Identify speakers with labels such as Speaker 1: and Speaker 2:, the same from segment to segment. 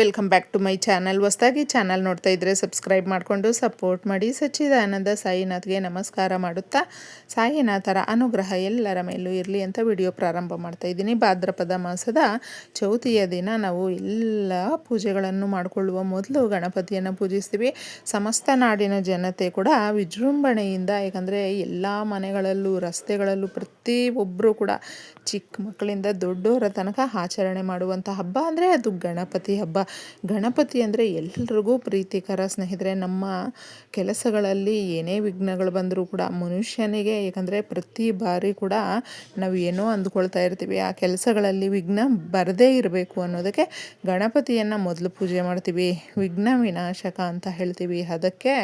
Speaker 1: Welcome back to my channel ಹೊಸ್ದಾಗಿ channel ನೋಡ್ತಾ ಇದ್ರೆ ಸಬ್ಸ್ಕ್ರೈಬ್ ಮಾಡಿಕೊಂಡು ಸಪೋರ್ಟ್ ಮಾಡಿ ಸಚ್ಚಿದಾನಂದ ಸಾಯಿನಾಥ್ಗೆ ನಮಸ್ಕಾರ ಮಾಡುತ್ತಾ. ಸಾಯಿನಾಥರ ಅನುಗ್ರಹ ಎಲ್ಲರ ಮೇಲೂ ಇರಲಿ ಅಂತ ವಿಡಿಯೋ ಪ್ರಾರಂಭ ಮಾಡ್ತಾ ಇದ್ದೀನಿ. ಭಾದ್ರಪದ ಮಾಸದ ಚೌತಿಯ ದಿನ ನಾವು ಎಲ್ಲ ಪೂಜೆಗಳನ್ನು ಮಾಡಿಕೊಳ್ಳುವ ಮೊದಲು ಗಣಪತಿಯನ್ನು ಪೂಜಿಸ್ತೀವಿ. ಸಮಸ್ತ ನಾಡಿನ ಜನತೆ ಕೂಡ ವಿಜೃಂಭಣೆಯಿಂದ, ಯಾಕಂದರೆ ಎಲ್ಲ ಮನೆಗಳಲ್ಲೂ, ರಸ್ತೆಗಳಲ್ಲೂ ಪ್ರತಿಯೊಬ್ಬರೂ ಕೂಡ ಚಿಕ್ಕ ಮಕ್ಕಳಿಂದ ದೊಡ್ಡವರ ತನಕ ಆಚರಣೆ ಮಾಡುವಂಥ ಹಬ್ಬ ಅಂದರೆ ಅದು ಗಣಪತಿ ಹಬ್ಬ. ಗಣಪತಿ ಅಂದರೆ ಎಲ್ರಿಗೂ ಪ್ರೀತಿಕರ ಸ್ನೇಹಿತರೆ, ನಮ್ಮ ಕೆಲಸಗಳಲ್ಲಿ ಏನೇ ವಿಘ್ನಗಳು ಬಂದರೂ ಕೂಡ ಮನುಷ್ಯನಿಗೆ ಯಾಕಂದರೆ ಪ್ರತಿ ಬಾರಿ ಕೂಡ ನಾವು ಏನೋ ಅಂದ್ಕೊಳ್ತಾ ಇರ್ತೀವಿ. ಆ ಕೆಲಸಗಳಲ್ಲಿ ವಿಘ್ನ ಬರದೇ ಇರಬೇಕು ಅನ್ನೋದಕ್ಕೆ ಗಣಪತಿಯನ್ನು ಮೊದಲು ಪೂಜೆ ಮಾಡ್ತೀವಿ. ವಿಘ್ನ ವಿನಾಶಕ ಅಂತ ಹೇಳ್ತೀವಿ. ಅದಕ್ಕೆ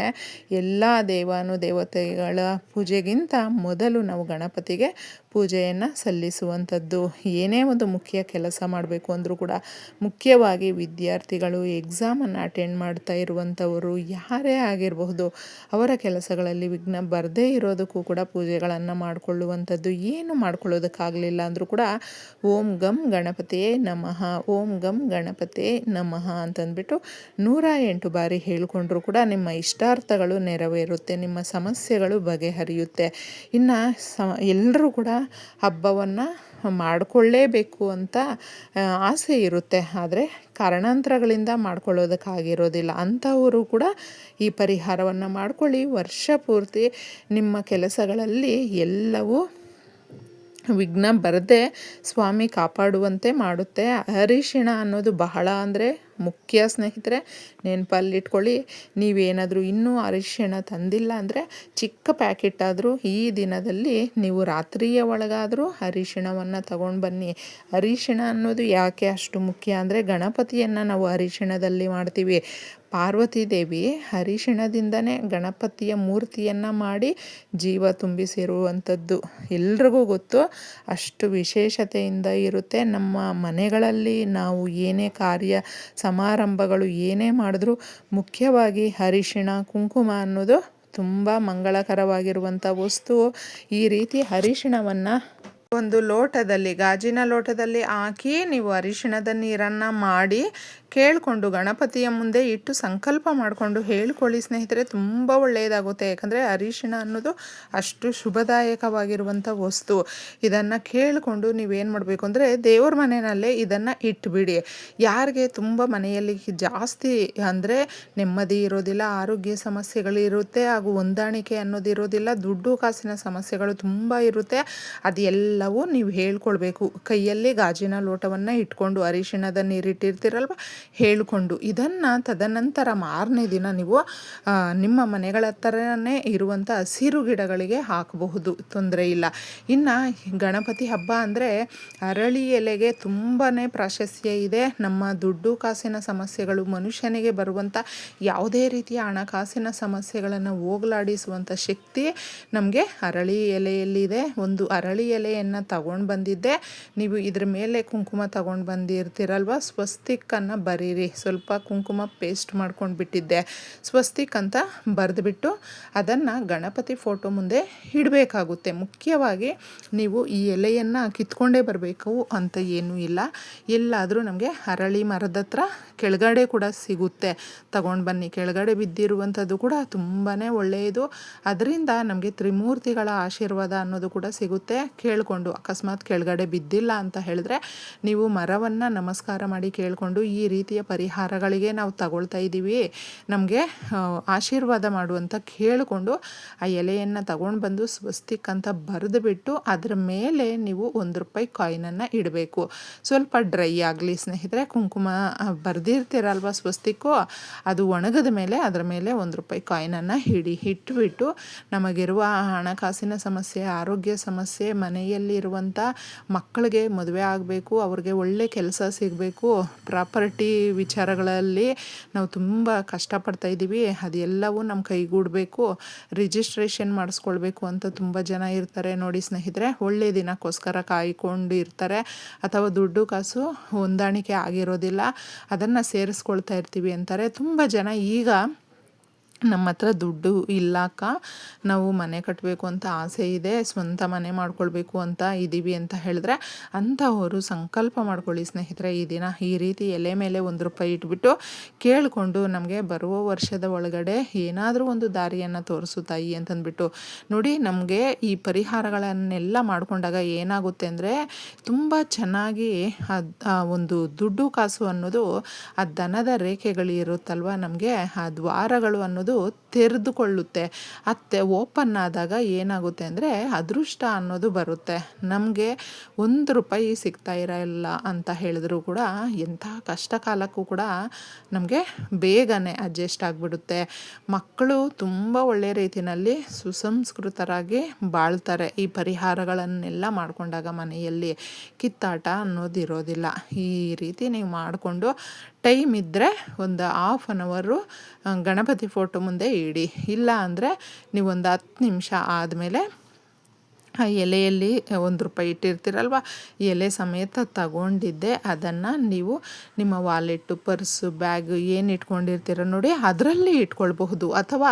Speaker 1: ಎಲ್ಲ ದೇವಾನು ದೇವತೆಗಳ ಪೂಜೆಗಿಂತ ಮೊದಲು ನಾವು ಗಣಪತಿಗೆ ಪೂಜೆಯನ್ನು ಸಲ್ಲಿಸುವಂಥದ್ದು. ಏನೇ ಒಂದು ಮುಖ್ಯ ಕೆಲಸ ಮಾಡಬೇಕು ಅಂದರೂ ಕೂಡ ಮುಖ್ಯವಾಗಿ ವಿದ್ಯಾರ್ಥಿಗಳು ಎಕ್ಸಾಮನ್ನು ಅಟೆಂಡ್ ಮಾಡ್ತಾ ಇರುವಂಥವರು ಯಾರೇ ಆಗಿರಬಹುದು, ಅವರ ಕೆಲಸಗಳಲ್ಲಿ ವಿಘ್ನ ಬರದೇ ಇರೋದಕ್ಕೂ ಕೂಡ ಪೂಜೆಗಳನ್ನು ಮಾಡಿಕೊಳ್ಳುವಂಥದ್ದು, ಏನು ಮಾಡ್ಕೊಳ್ಳೋದಕ್ಕಾಗಲಿಲ್ಲ ಅಂದರೂ ಕೂಡ ಓಂ ಗಂ ಗಣಪತಿಯೇ ನಮಃ, ಓಂ ಗಂ ಗಣಪತಿಯೇ ನಮಃ ಅಂತಂದ್ಬಿಟ್ಟು ನೂರ ಎಂಟು ಬಾರಿ ಹೇಳಿಕೊಂಡ್ರೂ ಕೂಡ ನಿಮ್ಮ ಇಷ್ಟಾರ್ಥಗಳು ನೆರವೇರುತ್ತೆ, ನಿಮ್ಮ ಸಮಸ್ಯೆಗಳು ಬಗೆಹರಿಯುತ್ತೆ. ಇನ್ನು ಸ ಎಲ್ಲರೂ ಕೂಡ ಹಬ್ಬವನ್ನು ಮಾಡಿಕೊಳ್ಳೇಬೇಕು ಅಂತ ಆಸೆ ಇರುತ್ತೆ. ಆದರೆ ಕಾರಣಾಂತರಗಳಿಂದ ಮಾಡ್ಕೊಳ್ಳೋದಕ್ಕಾಗಿರೋದಿಲ್ಲ. ಅಂಥವರು ಕೂಡ ಈ ಪರಿಹಾರವನ್ನು ಮಾಡ್ಕೊಳ್ಳಿ. ವರ್ಷ ಪೂರ್ತಿ ನಿಮ್ಮ ಕೆಲಸಗಳಲ್ಲಿ ಎಲ್ಲವೂ ವಿಘ್ನ ಬರದೆ ಸ್ವಾಮಿ ಕಾಪಾಡುವಂತೆ ಮಾಡುತ್ತೆ. ಅರಿಶಿಣ ಅನ್ನೋದು ಬಹಳ ಅಂದರೆ ಮುಖ್ಯ ಸ್ನೇಹಿತರೆ, ನೆನಪಲ್ಲಿಟ್ಕೊಳ್ಳಿ. ನೀವೇನಾದರೂ ಇನ್ನೂ ಅರಿಶಿಣ ತಂದಿಲ್ಲ ಅಂದರೆ ಚಿಕ್ಕ ಪ್ಯಾಕೆಟ್ ಆದರೂ ಈ ದಿನದಲ್ಲಿ ನೀವು ರಾತ್ರಿಯ ಒಳಗಾದರೂ ಅರಿಶಿಣವನ್ನು ತಗೊಂಡು ಬನ್ನಿ. ಅರಿಶಿಣ ಅನ್ನೋದು ಯಾಕೆ ಅಷ್ಟು ಮುಖ್ಯ ಅಂದರೆ ಗಣಪತಿಯನ್ನು ನಾವು ಅರಿಶಿಣದಲ್ಲಿ ಮಾಡ್ತೀವಿ. ಪಾರ್ವತಿ ದೇವಿ ಅರಿಶಿಣದಿಂದನೇ ಗಣಪತಿಯ ಮೂರ್ತಿಯನ್ನು ಮಾಡಿ ಜೀವ ತುಂಬಿಸಿರುವಂಥದ್ದು. ಎಲ್ರಿಗೂ ಗೊತ್ತು, ಅಷ್ಟು ವಿಶೇಷತೆಯಿಂದ ಇರುತ್ತೆ. ನಮ್ಮ ಮನೆಗಳಲ್ಲಿ ನಾವು ಏನೇ ಕಾರ್ಯ ಸಮಾರಂಭಗಳು ಏನೇ ಮಾಡಿದ್ರೂ ಮುಖ್ಯವಾಗಿ ಅರಿಶಿಣ ಕುಂಕುಮ ಅನ್ನೋದು ತುಂಬ ಮಂಗಳಕರವಾಗಿರುವಂಥ ವಸ್ತು. ಈ ರೀತಿ ಅರಿಶಿಣವನ್ನು ಒಂದು ಲೋಟದಲ್ಲಿ, ಗಾಜಿನ ಲೋಟದಲ್ಲಿ ಹಾಕಿ ನೀವು ಅರಿಶಿಣದ ನೀರನ್ನು ಮಾಡಿ ಕೇಳಿಕೊಂಡು ಗಣಪತಿಯ ಮುಂದೆ ಇಟ್ಟು ಸಂಕಲ್ಪ ಮಾಡಿಕೊಂಡು ಹೇಳ್ಕೊಳ್ಳಿ ಸ್ನೇಹಿತರೆ, ತುಂಬ ಒಳ್ಳೆಯದಾಗುತ್ತೆ. ಯಾಕಂದರೆ ಅರಿಶಿಣ ಅನ್ನೋದು ಅಷ್ಟು ಶುಭದಾಯಕವಾಗಿರುವಂಥ ವಸ್ತು. ಇದನ್ನು ಕೇಳಿಕೊಂಡು ನೀವೇನು ಮಾಡಬೇಕು ಅಂದರೆ ದೇವ್ರ ಮನೆಯಲ್ಲೇ ಇದನ್ನು ಇಟ್ಬಿಡಿ. ಯಾರಿಗೆ ತುಂಬ ಮನೆಯಲ್ಲಿ ಜಾಸ್ತಿ ಅಂದರೆ ನೆಮ್ಮದಿ ಇರೋದಿಲ್ಲ, ಆರೋಗ್ಯ ಸಮಸ್ಯೆಗಳಿರುತ್ತೆ ಹಾಗೂ ಹೊಂದಾಣಿಕೆ ಅನ್ನೋದಿರೋದಿಲ್ಲ ದುಡ್ಡು ಕಾಸಿನ ಸಮಸ್ಯೆಗಳು ತುಂಬ ಇರುತ್ತೆ, ಅದೆಲ್ಲವೂ ನೀವು ಹೇಳ್ಕೊಳ್ಬೇಕು. ಕೈಯಲ್ಲಿ ಗಾಜಿನ ಲೋಟವನ್ನು ಇಟ್ಕೊಂಡು ಅರಿಶಿಣದ ನೀರಿಟ್ಟಿರ್ತೀರಲ್ವ ಹೇಳಿಕೊಂಡು. ಇದನ್ನು ತದನಂತರ ಮಾರನೇ ದಿನ ನೀವು ನಿಮ್ಮ ಮನೆಗಳ ಹತ್ತಿರನೇ ಇರುವಂಥ ಹಸಿರು ಗಿಡಗಳಿಗೆ ಹಾಕಬಹುದು. ತೊಂದರೆ ಇಲ್ಲ. ಇನ್ನು ಗಣಪತಿ ಹಬ್ಬ ಅಂದರೆ ಅರಳಿ ಎಲೆಗೆ ತುಂಬಾ ಪ್ರಾಶಸ್ತ್ಯ ಇದೆ. ನಮ್ಮ ದುಡ್ಡು ಕಾಸಿನ ಸಮಸ್ಯೆಗಳು, ಮನುಷ್ಯನಿಗೆ ಬರುವಂಥ ಯಾವುದೇ ರೀತಿಯ ಹಣಕಾಸಿನ ಸಮಸ್ಯೆಗಳನ್ನು ಹೋಗಲಾಡಿಸುವಂಥ ಶಕ್ತಿ ನಮಗೆ ಅರಳಿ ಎಲೆಯಲ್ಲಿದೆ. ಒಂದು ಅರಳಿ ಎಲೆಯನ್ನು ತಗೊಂಡು ಬಂದಿದ್ದೆ. ನೀವು ಇದ್ರ ಮೇಲೆ ಕುಂಕುಮ ತಗೊಂಡು ಬಂದಿರ್ತೀರಲ್ವ? ಸ್ವಸ್ತಿಕ್ಕನ್ನು ಬರೀರಿ. ಸ್ವಲ್ಪ ಕುಂಕುಮ ಪೇಸ್ಟ್ ಮಾಡ್ಕೊಂಡು ಬಿಟ್ಟಿದ್ದೆ. ಸ್ವಸ್ತಿಕ್ ಅಂತ ಬರೆದುಬಿಟ್ಟು ಅದನ್ನು ಗಣಪತಿ ಫೋಟೋ ಮುಂದೆ ಇಡಬೇಕಾಗುತ್ತೆ. ಮುಖ್ಯವಾಗಿ ನೀವು ಈ ಎಲೆಯನ್ನು ಕಿತ್ಕೊಂಡೇ ಬರಬೇಕು ಅಂತ ಏನೂ ಇಲ್ಲ. ಎಲ್ಲಾದರೂ ನಮಗೆ ಅರಳಿ ಮರದ ಹತ್ರ ಕೆಳಗಡೆ ಕೂಡ ಸಿಗುತ್ತೆ. ತಗೊಂಡು ಬನ್ನಿ. ಕೆಳಗಡೆ ಬಿದ್ದಿರುವಂಥದ್ದು ಕೂಡ ತುಂಬಾ ಒಳ್ಳೆಯದು. ಅದರಿಂದ ನಮಗೆ ತ್ರಿಮೂರ್ತಿಗಳ ಆಶೀರ್ವಾದ ಅನ್ನೋದು ಕೂಡ ಸಿಗುತ್ತೆ. ಕೇಳಿಕೊಂಡು ಅಕಸ್ಮಾತ್ ಕೆಳಗಡೆ ಬಿದ್ದಿಲ್ಲ ಅಂತ ಹೇಳಿದ್ರೆ ನೀವು ಮರವನ್ನು ನಮಸ್ಕಾರ ಮಾಡಿ ಕೇಳಿಕೊಂಡು ಈ ರೀತಿಯ ಪರಿಹಾರಗಳಿಗೆ ನಾವು ತಗೊಳ್ತಾ ಇದ್ದೀವಿ. ನಮಗೆ ಆಶೀರ್ವಾದ ಮಾಡುವಂಥ ಕೇಳಿಕೊಂಡು ಆ ಎಲೆಯನ್ನು ತಗೊಂಡು ಬಂದು ಸ್ವಸ್ತಿಕ್ ಅಂತ ಬರೆದು ಬಿಟ್ಟು ಅದರ ಮೇಲೆ ನೀವು ಒಂದು ರೂಪಾಯಿ ಕಾಯಿನನ್ನು ಇಡಬೇಕು. ಸ್ವಲ್ಪ ಡ್ರೈ ಆಗಲಿ ಸ್ನೇಹಿತರೆ, ಕುಂಕುಮ ಬರೆದಿರ್ತೀರಲ್ವ ಸ್ವಸ್ತಿಕ್ಕು? ಅದು ಒಣಗದ ಮೇಲೆ ಅದರ ಮೇಲೆ ಒಂದು ರೂಪಾಯಿ ಕಾಯಿನನ್ನು ಹಿಡಿ ಇಟ್ಬಿಟ್ಟು ನಮಗಿರುವ ಹಣಕಾಸಿನ ಸಮಸ್ಯೆ, ಆರೋಗ್ಯ ಸಮಸ್ಯೆ ಮನೆಯಲ್ಲಿರುವಂಥ ಮಕ್ಕಳಿಗೆ ಮದುವೆ ಆಗಬೇಕು, ಅವ್ರಿಗೆ ಒಳ್ಳೆ ಕೆಲಸ ಸಿಗಬೇಕು, ಪ್ರಾಪರ್ಟಿ ವಿಚಾರಗಳಲ್ಲಿ ನಾವು ತುಂಬ ಕಷ್ಟಪಡ್ತಾ ಇದ್ದೀವಿ. ಅದೆಲ್ಲವೂ ನಮ್ಮ ಕೈಗೂಡಬೇಕು. ರಿಜಿಸ್ಟ್ರೇಷನ್ ಮಾಡಿಸ್ಕೊಳ್ಬೇಕು ಅಂತ ತುಂಬ ಜನ ಇರ್ತಾರೆ ನೋಡಿ ಸ್ನೇಹಿತರೆ. ಒಳ್ಳೆ ದಿನಕ್ಕೋಸ್ಕರ ಕಾಯ್ಕೊಂಡು ಇರ್ತಾರೆ. ಅಥವಾ ದುಡ್ಡು ಕಾಸು ಹೊಂದಾಣಿಕೆ ಆಗಿರೋದಿಲ್ಲ. ಅದನ್ನು ಸೇರಿಸ್ಕೊಳ್ತಾ ಇರ್ತೀವಿ ಅಂತಾರೆ. ತುಂಬ ಜನ ಈಗ ನಮ್ಮ ಹತ್ರ ದುಡ್ಡು ಇಲ್ಲಕ್ಕ ನಾವು ಮನೆ ಕಟ್ಟಬೇಕು ಅಂತ ಆಸೆ ಇದೆ, ಸ್ವಂತ ಮನೆ ಮಾಡ್ಕೊಳ್ಬೇಕು ಅಂತ ಇದ್ದೀವಿ ಅಂತ ಹೇಳಿದ್ರೆ ಅಂಥವರು ಸಂಕಲ್ಪ ಮಾಡ್ಕೊಳ್ಳಿ ಸ್ನೇಹಿತರೆ, ಈ ದಿನ ಈ ರೀತಿ ಎಲೆ ಮೇಲೆ ಒಂದು ರೂಪಾಯಿ ಇಟ್ಬಿಟ್ಟು ಕೇಳಿಕೊಂಡು ನಮಗೆ ಬರುವ ವರ್ಷದ ಒಳಗಡೆ ಏನಾದರೂ ಒಂದು ದಾರಿಯನ್ನು ತೋರಿಸು ತಾಯಿ ಅಂತಂದ್ಬಿಟ್ಟು ನೋಡಿ ನಮಗೆ ಈ ಪರಿಹಾರಗಳನ್ನೆಲ್ಲ ಮಾಡಿಕೊಂಡಾಗ ಏನಾಗುತ್ತೆ ಅಂದರೆ ತುಂಬ ಚೆನ್ನಾಗಿ ಒಂದು ದುಡ್ಡು ಕಾಸು ಅನ್ನೋದು ಆ ದನದ ರೇಖೆಗಳು ಇರುತ್ತಲ್ವ ನಮಗೆ, ಆ ದ್ವಾರಗಳು ಅನ್ನೋದು ತೆರೆದುಕೊಳ್ಳುತ್ತೆ. ಅತ್ತೆ ಓಪನ್ ಆದಾಗ ಏನಾಗುತ್ತೆ ಅಂದರೆ ಅದೃಷ್ಟ ಅನ್ನೋದು ಬರುತ್ತೆ. ನಮಗೆ ಒಂದು ರೂಪಾಯಿ ಸಿಗ್ತಾ ಇರಲ್ಲ ಅಂತ ಹೇಳಿದ್ರು ಕೂಡ ಎಂಥ ಕಷ್ಟ ಕಾಲಕ್ಕೂ ಕೂಡ ನಮಗೆ ಬೇಗನೆ ಅಡ್ಜಸ್ಟ್ ಆಗಿಬಿಡುತ್ತೆ. ಮಕ್ಕಳು ತುಂಬ ಒಳ್ಳೆಯ ರೀತಿಯಲ್ಲಿ ಸುಸಂಸ್ಕೃತರಾಗಿ ಬಾಳ್ತಾರೆ ಈ ಪರಿಹಾರಗಳನ್ನೆಲ್ಲ ಮಾಡಿಕೊಂಡಾಗ ಮನೆಯಲ್ಲಿ ಕಿತ್ತಾಟ ಅನ್ನೋದು ಇರೋದಿಲ್ಲ. ಈ ರೀತಿ ನೀವು ಮಾಡಿಕೊಂಡು ಟೈಮ್ ಇದ್ದರೆ ಒಂದು ಹಾಫ್ ಆನ್ ಅವರು ಗಣಪತಿ ಫೋಟೋ ಮುಂದೆ ಇಡಿ. ಇಲ್ಲ ಅಂದರೆ ನೀವೊಂದು ಹತ್ತು ನಿಮಿಷ ಆದಮೇಲೆ ಆ ಎಲೆಯಲ್ಲಿ ಒಂದು ರೂಪಾಯಿ ಇಟ್ಟಿರ್ತೀರಲ್ವ? ಎಲೆ ಸಮೇತ ತಗೊಂಡಿದ್ದೆ. ಅದನ್ನು ನೀವು ನಿಮ್ಮ ವಾಲೆಟ್ಟು, ಪರ್ಸು, ಬ್ಯಾಗ್ ಏನು ಇಟ್ಕೊಂಡಿರ್ತೀರ ನೋಡಿ ಅದರಲ್ಲಿ ಇಟ್ಕೊಳ್ಬಹುದು. ಅಥವಾ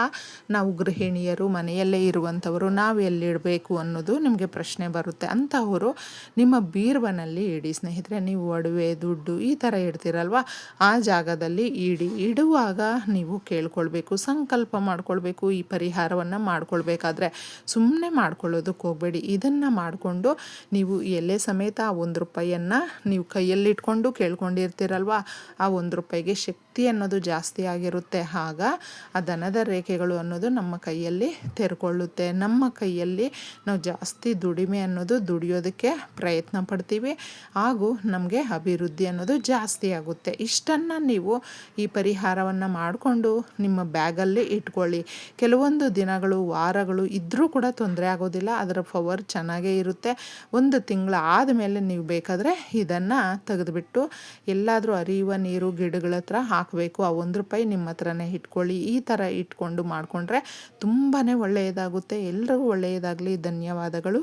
Speaker 1: ನಾವು ಗೃಹಿಣಿಯರು, ಮನೆಯಲ್ಲೇ ಇರುವಂಥವರು, ನಾವು ಎಲ್ಲಿಡಬೇಕು ಅನ್ನೋದು ನಿಮಗೆ ಪ್ರಶ್ನೆ ಬರುತ್ತೆ. ಅಂಥವರು ನಿಮ್ಮ ಬೀರ್ವನಲ್ಲಿ ಇಡಿ. ಸ್ನೇಹಿತರೆ, ನೀವು ಒಡವೆ, ದುಡ್ಡು ಈ ಥರ ಇಡ್ತೀರಲ್ವ? ಆ ಜಾಗದಲ್ಲಿ ಇಡಿ. ಇಡುವಾಗ ನೀವು ಕೇಳ್ಕೊಳ್ಬೇಕು, ಸಂಕಲ್ಪ ಮಾಡ್ಕೊಳ್ಬೇಕು, ಈ ಪರಿಹಾರವನ್ನು ಮಾಡ್ಕೊಳ್ಬೇಕಾದ್ರೆ ಸುಮ್ಮನೆ ಮಾಡ್ಕೊಳ್ಳೋದಕ್ಕೆ ಹೋಗ್ಬೇಡಿ. ಇದನ್ನು ಮಾಡಿಕೊಂಡು ನೀವು ಎಲೆ ಸಮೇತ ಆ ಒಂದು ರೂಪಾಯಿಯನ್ನು ನೀವು ಕೈಯಲ್ಲಿಟ್ಕೊಂಡು ಕೇಳ್ಕೊಂಡಿರ್ತೀರಲ್ವ? ಆ ಒಂದು ರೂಪಾಯಿಗೆ ಶಕ್ತಿ ಅನ್ನೋದು ಜಾಸ್ತಿ ಆಗಿರುತ್ತೆ. ಆಗ ಆ ದನದ ರೇಖೆಗಳು ಅನ್ನೋದು ನಮ್ಮ ಕೈಯಲ್ಲಿ ತೆರ್ಕೊಳ್ಳುತ್ತೆ. ನಮ್ಮ ಕೈಯಲ್ಲಿ ನಾವು ಜಾಸ್ತಿ ದುಡಿಮೆ ಅನ್ನೋದು ದುಡಿಯೋದಕ್ಕೆ ಪ್ರಯತ್ನ ಪಡ್ತೀವಿ. ಹಾಗೂ ನಮಗೆ ಅಭಿವೃದ್ಧಿ ಅನ್ನೋದು ಜಾಸ್ತಿ ಆಗುತ್ತೆ. ಇಷ್ಟನ್ನು ನೀವು ಈ ಪರಿಹಾರವನ್ನು ಮಾಡಿಕೊಂಡು ನಿಮ್ಮ ಬ್ಯಾಗಲ್ಲಿ ಇಟ್ಕೊಳ್ಳಿ. ಕೆಲವೊಂದು ದಿನಗಳು, ವಾರಗಳು ಇದ್ದರೂ ಕೂಡ ತೊಂದರೆ ಆಗೋದಿಲ್ಲ. ಅದರ ಪವರ್ ಚೆನ್ನಾಗೇ ಇರುತ್ತೆ. ಒಂದು ತಿಂಗಳು ಆದಮೇಲೆ ನೀವು ಬೇಕಾದರೆ ಇದನ್ನು ತೆಗೆದುಬಿಟ್ಟು ಎಲ್ಲಾದರೂ ಹರಿಯುವ ನೀರು ಗಿಡಗಳ ಹತ್ರ ಹಾಕಬೇಕು, ಆ ಒಂದು ರೂಪಾಯಿ ನಿಮ್ಮ ಹತ್ರನೇ ಇಟ್ಕೊಳ್ಳಿ. ಈ ಥರ ಇಟ್ಕೊಂಡು ಮಾಡಿಕೊಂಡ್ರೆ ತುಂಬಾ ಒಳ್ಳೆಯದಾಗುತ್ತೆ. ಎಲ್ರಿಗೂ ಒಳ್ಳೆಯದಾಗಲಿ. ಧನ್ಯವಾದಗಳು.